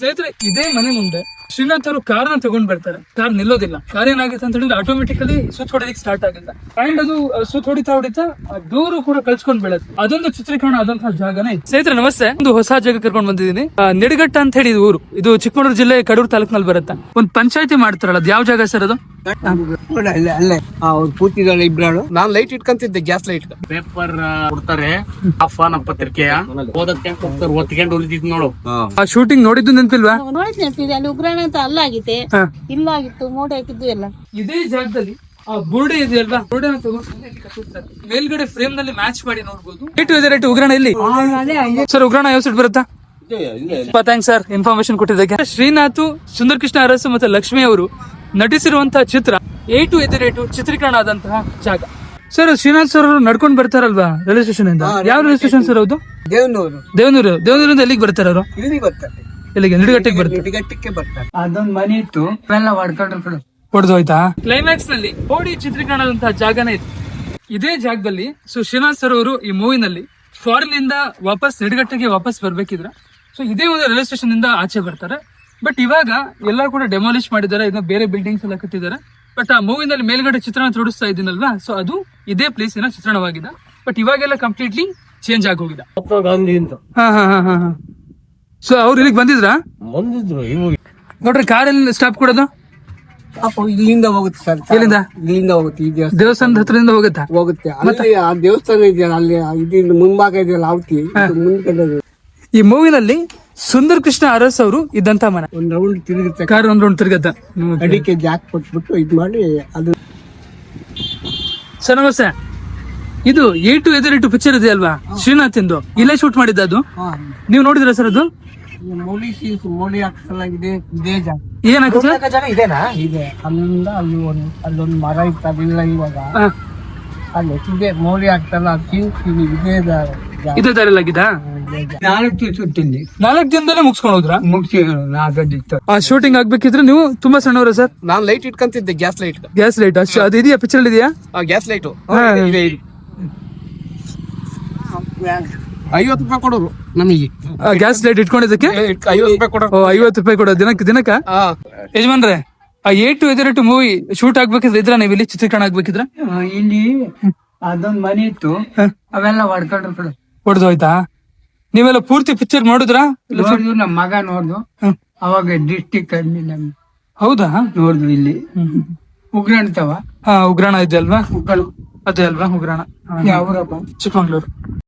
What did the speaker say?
ಸ್ನೇಹಿತರೆ ಇದೇ ಮನೆ ಮುಂದೆ ಶ್ರೀನಾಥ್ ಅವರು ನ ತಗೊಂಡ್ ಬರ್ತಾರೆ. ಕಾರ್ ನಿಲ್ಲೋದಿಲ್ಲ. ಕಾರ್ ಏನಾಗುತ್ತೆ ಅಂತ ಹೇಳಿದ್ರೆ ಆಟೋಮೆಟಿಕಲಿ ಸುತ್ತ ಹೊಡೆಯಕ್ಕೆ ಸ್ಟಾರ್ಟ್ ಆಗಿಲ್ಲ ಅಂಡ್ ಅದು ಸುತ್ತ ಹೊಡಿತಾ ಹೊಡಿತಾ ದೂರು ಕೂಡ ಕಳ್ಸ್ಕೊಂಡ್ ಬೀಳುತ್ತೆ. ಅದೊಂದು ಚಿತ್ರೀಕರಣ ಆದಂತಹ ಜಾಗನೇ. ಸ್ನೇಹಿತರೆ ನಮಸ್ತೆ. ಒಂದು ಹೊಸ ಜಾಗ ಕರ್ಕೊಂಡ್ ಬಂದಿದ್ದೀನಿ. ನಿಡಘಟ್ಟ ಅಂತ ಹೇಳಿ ಊರು. ಇದು ಚಿಕ್ಕಮಗಳೂರು ಜಿಲ್ಲೆ ಕಡೂರು ತಾಲೂಕಿನಲ್ಲಿ ಬರುತ್ತೆ. ಒಂದು ಪಂಚಾಯತಿ ಮಾಡ್ತಾರಲ್ಲ ಅದು ಯಾವ ಜಾಗ ಸರ್ ಅದು? ಅಲ್ಲೇ ಅಲ್ಲೇ ಅವ್ರು ಕೂತಿದ್ದಾರೆ ಇಬ್ರಾಳು ನಾನ್ ಲೈಟ್ ಇಟ್ಕೊಂತಿದ್ದೆ ಗ್ಯಾಸ್ ಲೈಟ್ ಪೇಪರ್ ಕೊಡ್ತಾರೆ. ಅಫಾ ನಮ್ಮ ಪತ್ರಿಕೆಯ ಓದಕ್ಕೆ ಹೋಗ್ತಾರೆ ಒತ್ಕೊಂಡು ಉಳಿದಿದ್ ನೋಡು. ಆ ಶೂಟಿಂಗ್ ನೋಡಿದ್ದು ನೆನಪಿಲ್ವಾ? ನೋಡಿದ್ ನೆನ್ಪಿದೆ ಅಲ್ಲಿ ಉಗ್ರಾಣ ಅಂತ ಅಲ್ಲಾಗಿದೆ ಹಾ. ಇಲ್ಲಾಗಿತ್ತು ಮೋಡ ಹಾಕಿದ್ದು ಎಲ್ಲ. ಇದೇ ಜಾಗದಲ್ಲಿ ಆ ಬುರುಡೆ ಇದೆಯಲ್ವಾ ಕಟ್ಟಿರ್ತಾರೆ. ಮೇಲ್ಗಡೆ ಫ್ರೇಮ್ನಲ್ಲಿ ಮ್ಯಾಚ್ ಮಾಡಿ ನೋಡ್ಬೋದು. ಇದೆ ರೇಟು ಉಗ್ರಾಣ ಇಲ್ಲಿ? ಸರ್ ಉಗ್ರಾಣ ಯಾವ ಸೈಡ್ ಬರುತ್ತಾ? ಥ್ಯಾಂಕ್ಸ್ ಸರ್ ಇನ್ಫಾರ್ಮೇಶನ್ ಕೊಟ್ಟಿದ್ದಕ್ಕೆ. ಶ್ರೀನಾಥ್ ಸುಂದರ್ ಕೃಷ್ಣ ಅರಸು ಮತ್ತೆ ಲಕ್ಷ್ಮಿ ಅವರು ನಟಿಸಿರುವಂತಹ ಚಿತ್ರ ಏಟು ಟು ಎದೆ ರೇಟು ಚಿತ್ರೀಕರಣ ಆದಂತಹ ಜಾಗ. ಸರ್ ಶ್ರೀನಾಥ್ ಸರ್ ಅವರು ನಡ್ಕೊಂಡು ಬರ್ತಾರಲ್ವಾ ರೈಲ್ವೆ ಸ್ಟೇಷನ್ ಇಂದ? ಯಾವ ರೈಲ್ವೆ ಸ್ಟೇಷನ್ ಸರ್ ಹೌದು ದೇವನೂರು. ದೇವನೂರು ದೇವನೂರಿಂದ ಎಲ್ಲಿಗೆ ಬರ್ತಾರೆ ಅವರು ಇಲ್ಲಿ ಬರ್ತಾರೆ. ಇಲ್ಲಿಗೆ ನಿಡಗಟ್ಟಿಗೆ ಬರುತ್ತೆ. ಟಿಕೆಟ್ಗೆ ಬರ್ತಾರೆ. ಅದೊಂದು ಮನೆ ಇತ್ತು. ಎಲ್ಲ ಹೊಡ್ಕೊಂಡ್ರು ಕಡೆ ಹೊಡೆದು ಹೋಯ್ತಾ ಕ್ಲೈಮ್ಯಾಕ್ಸ್ನಲ್ಲಿ ಹೋಡಿ ಚಿತ್ರೀಕರಣದಂತಹ ಜಾಗನೇ ಇದೆ ಇದೇ ಜಾಗದಲ್ಲಿ ಸೊ ಶ್ರೀನಾಥ್ ಸರ್ ಅವರು ಈ ಮೂವಿನಲ್ಲಿ ಫಾರಿನ್ ಇಂದ ವಾಪಸ್ ನಿಡಗಟ್ಟಿಗೆ ವಾಪಸ್ ಬರ್ಬೇಕಿದ್ರ. ಸೊ ಇದೇ ಒಂದು ರೈಲ್ವೆ ಸ್ಟೇಷನ್ ಇಂದ ಆಚೆ ಬರ್ತಾರೆ. ಬಟ್ ಇವಾಗ ಎಲ್ಲ ಕೂಡ ಡೆಮಾಲಿಷ್ ಮಾಡಿದ್ದಾರೆ ಇನ್ನು ಬೇರೆ ಬಿಲ್ಡಿಂಗ್ಸ್ ಎಲ್ಲ ಕಟ್ಟಿದ್ದಾರೆ. ಬಟ್ ಆ ಮೂವಿನಲ್ಲಿ ಮೇಲ್ಗಡೆ ಚಿತ್ರಣ ತೋರಿಸ್ತಾ ಇದ್ದೀನಲ್ವಾ? ಸೊ ಅದು ಇದೇ ಪ್ಲೇಸಿನ ಚಿತ್ರಣವಾಗಿದೆ. ಬಟ್ ಇವಾಗೆಲ್ಲ ಕಂಪ್ಲೀಟ್ಲಿ ಚೇಂಜ್ ಆಗೋಗಿದೆ. ಸೊ ಅವ್ರು ಇಲ್ಲಿಗೆ ಬಂದಿದ್ರಾ? ಬಂದಿದ್ರು ಇವಾಗ ನೋಡ್ರಿ ಕಾರಲ್ಲಿ ಸ್ಟಾಪ್ ಕೊಡೋದು? ಪಾಪ ಇಲ್ಲಿಂದ ಹೋಗುತ್ತೆ ಸರ್. ಎಲ್ಲಿಂದ? ಇಲ್ಲಿಂದ ಹೋಗುತ್ತೆ ಈ ದೇವಸ್ಥಾನ. ದೇವಸ್ಥಾನದ ಹತ್ರದಿಂದ ಹೋಗುತ್ತಾ? ಹೋಗುತ್ತೆ. ಅಲ್ಲಿ ಆ ದೇವಸ್ಥಾನ ಇದೆಯಲ್ಲ ಅಲ್ಲಿ ಇದಿಂದ ಮುಂಭಾಗ ಇದೆಯಲ್ಲ ಅವತಿ ಮುಂದೆ ಈ ಮೂವಿನಲ್ಲಿ ಸುಂದರ್ ಕೃಷ್ಣ ಅರಸ್ ಅವರು ಇದ್ದಂತ ಮನೆ. ಒಂದ್ ರೌಂಡ್ ತಿರುಗುತ್ತೆ. ಕಾರ್ ಒಂದ್ ರೌಂಡ್ ತಿರುಗುತ್ತೆ. ಅಡಿಕೆ ಜಾಕ್ ಕೊಟ್ಬಿಟ್ಟು ಇದ್ ಮಾಡಿ ಅದು ಸರ್ ನಮಸ್ತೆ. ಇದು ಎ ಟು ಎದುರು ಪಿಕ್ಚರ್ ಇದೆ ಅಲ್ವಾ? ಶ್ರೀನಾಥ್ ಎಂದು ಇಲ್ಲೇ ಶೂಟ್ ಮಾಡಿದ್ದ ಅದು? ನೀವು ನೋಡಿದ್ರ ಸರ್ ಅದು? ಅಲ್ಲಿಂದ ಅಲ್ಲಿ ಅಲ್ಲೊಂದು ಮರ ಇತ್ತು ಅದಿಲ್ಲ ಇವಾಗ. ಅಲ್ಲಿ ಇದೆ ಮೋಲಿ ಸೀನ್ಸ್ ಇದೇ ಇದೇ ದಾರಿಲಾಗಿದ್ದ ನಾಲ್ಕು ಸುತ್ತಿಲ್ಲಿ ನಾಲ್ಕು ದಿನದಲ್ಲೇ ಮುಗಿಸ್ಕೊಂಡು ಹೋದ್ರ ಮುಗಿಸಿ ನಾಲ್ಕದಿತ್ತು ಆ ಶೂಟಿಂಗ್ ಆಗ್ಬೇಕಿದ್ರೆ ನೀವು ತುಂಬಾ ಸಣ್ಣವ್ರ ಸರ್ ನಾನ್ ಲೈಟ್ ಇಟ್ಕೊಂತಿದ್ದೆ ಗ್ಯಾಸ್ ಲೈಟ್ ಗ್ಯಾಸ್ ಲೈಟ್ ಅಷ್ಟು ಅದು ಇದೆಯಾ? ಪಿಕ್ಚರ್ ಇದೆಯಾ? Gas light. ಐವತ್ತು ರೂಪಾಯಿ ಕೊಡೋರು ನಮಗೆ. ಗ್ಯಾಸ್ ಲೈಟ್ ಇಟ್ಕೊಂಡಿದ್ದಕ್ಕೆ? ಐವತ್ತು ರೂಪಾಯಿ ಕೊಡೋರು. ಐವತ್ತು ರೂಪಾಯಿ ಕೊಡೋ ದಿನಕ್ಕೆ ದಿನಕ್ಕ? ಯಜಮಾನ್ರೆ ಆ ಏ ಟು ಎದುರು ಮೂವಿ ಶೂಟ್ ಆಗ್ಬೇಕಿದ್ರೆ ಇದ್ರ ನೀವು ಇಲ್ಲಿ ಚಿತ್ರೀಕರಣ ಆಗ್ಬೇಕಿದ್ರ? ಇಲ್ಲಿ ಅದೊಂದ್ ಮನೆ ಇತ್ತು. ಅವೆಲ್ಲ ಹೊಡ್ಕೊಂಡ್ರು ಕಡೆ ಹೊಡೆದು ಹೋಯ್ತಾ ನೀವೆಲ್ಲ ಪೂರ್ತಿ ಪಿಕ್ಚರ್ ನೋಡಿದ್ರಾ? ನೋಡಿದ್ವು ನಮ್ಮ ಮಗ ನೋಡ್ದು. ಅವಾಗ ಡಿಸ್ಟಿಕ್ ಅಲ್ಲಿ ನಮ್ ಹೌದಾ? ನೋಡ್ದು ಇಲ್ಲಿ. ಉಗ್ರಾಣ್ತವ. ಹಾ ಉಗ್ರಾಣ ಇದೆ ಅಲ್ವಾ? ಅದೇ ಅಲ್ವಾ ಉಗ್ರಾಣ. ಯಾವ್ರಪ್ಪ? ಚಿಕ್ಕಮಂಗ್ಳೂರು.